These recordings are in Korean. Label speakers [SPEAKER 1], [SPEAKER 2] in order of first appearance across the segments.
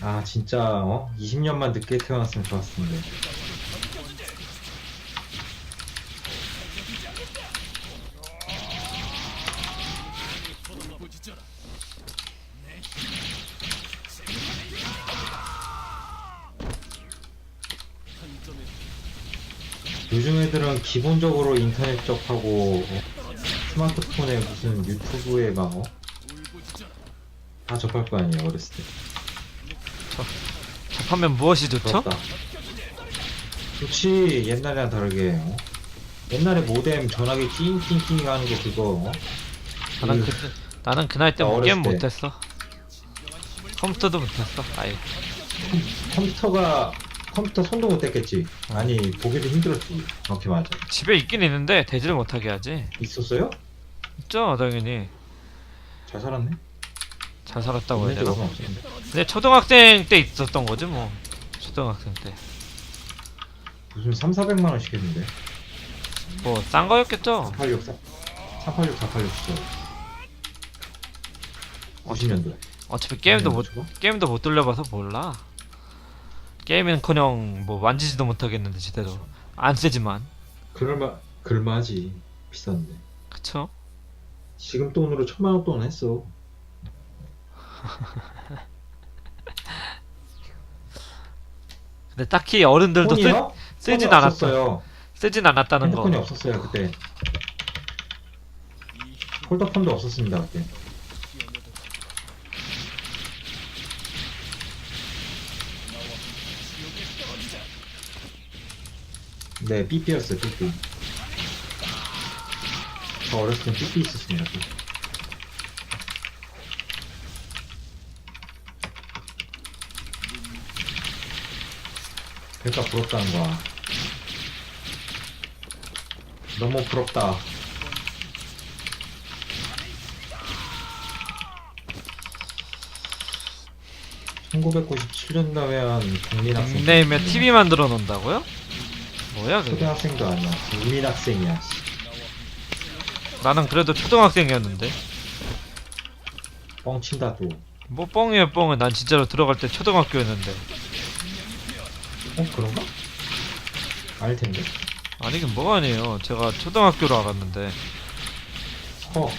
[SPEAKER 1] 아 진짜 어 20년만 늦게 태어났으면 좋았을 텐데. 요즘 애들은 기본적으로 인터넷 접하고 어, 스마트폰에 무슨 유튜브에 막 어? 다 접할 거 아니에요 어렸을 때.
[SPEAKER 2] 접하면 무엇이 좋죠?
[SPEAKER 1] 부럽다. 좋지 옛날이랑 다르게 어? 옛날에 모뎀 전화기 낑낑낑 하는 거 그거 어?
[SPEAKER 2] 나는
[SPEAKER 1] 그-
[SPEAKER 2] 그 나는 그 나이 때나뭐
[SPEAKER 1] 어렸을
[SPEAKER 2] 게임
[SPEAKER 1] 때.
[SPEAKER 2] 못했어. 컴퓨터도 못했어. 아예.
[SPEAKER 1] 컴퓨터가 컴퓨터 손도 못 댔겠지 아니 보기도 힘들었지 정확히 맞아
[SPEAKER 2] 집에 있긴 있는데 대지를 못하게 하지.
[SPEAKER 1] 있었어요?
[SPEAKER 2] 있죠 당연히.
[SPEAKER 1] 잘 살았네
[SPEAKER 2] 잘 살았다고 해야 되나?
[SPEAKER 1] 없었는데
[SPEAKER 2] 근데 초등학생 때 있었던 거지 뭐. 초등학생 때.
[SPEAKER 1] 무슨 3, 400만 원씩 했는데
[SPEAKER 2] 뭐 싼 거였겠죠.
[SPEAKER 1] 486 4, 486 486 진짜 90년대
[SPEAKER 2] 어차피 게임도 못 게임도 못 돌려봐서 몰라. 게임은커녕 뭐 만지지도 못하겠는데 제대로 안 쓰지만.
[SPEAKER 1] 그럴만 그럴만하지 비싼데
[SPEAKER 2] 그쵸?
[SPEAKER 1] 지금 돈으로 천만 원 돈 했어
[SPEAKER 2] 근데 딱히 어른들도 쓰,
[SPEAKER 1] 폰이요?
[SPEAKER 2] 쓰진
[SPEAKER 1] 폰이
[SPEAKER 2] 않았어.
[SPEAKER 1] 없었어요
[SPEAKER 2] 쓰진 않았다는 거.
[SPEAKER 1] 핸드폰이 없었어요 그때 폴더폰도 없었습니다 그때 네 삐삐였어요 삐삐 저 어렸을 땐 삐삐 있었습니다 삐삐. 그러니까 부럽다는 거야 너무 부럽다. (1997년) 나면 국민학생
[SPEAKER 2] 닉네임에 TV 만들어 놓는다고요? 뭐야 그게?
[SPEAKER 1] 초등학생도 아니야 국민학생이야 씨.
[SPEAKER 2] 나는 그래도 초등학생이었는데.
[SPEAKER 1] 뻥친다 또
[SPEAKER 2] 뭐 뻥이에요 뻥은. 난 진짜로 들어갈 때 초등학교였는데.
[SPEAKER 1] 어 그런가? 알 텐데
[SPEAKER 2] 아니긴 뭐가 아니에요. 제가 초등학교로 알았는데.
[SPEAKER 1] 어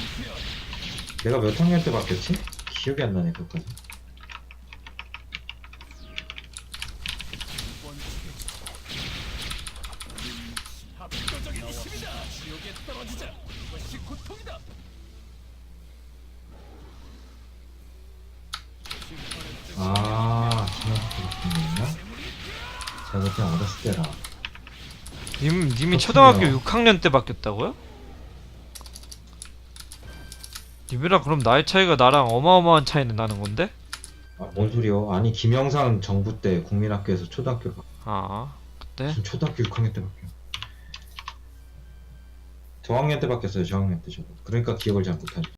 [SPEAKER 1] 내가 몇 학년 때 바뀌었지? 기억이 안 나네 그것까지 제가 그때 어렸을 때라
[SPEAKER 2] 님, 님이
[SPEAKER 1] 그렇군요.
[SPEAKER 2] 초등학교 6학년 때 바뀌었다고요? 님이랑 그럼 나이 차이가 나랑 어마어마한 차이는 나는 건데?
[SPEAKER 1] 아, 뭔 소리요? 아니 김영삼 정부 때 국민학교에서 초등학교 가-
[SPEAKER 2] 아 그때?
[SPEAKER 1] 무슨 초등학교 6학년 때 바뀌어 저학년 때 바뀌었어요 저학년 때 저도 그러니까 기억을 잘 못하죠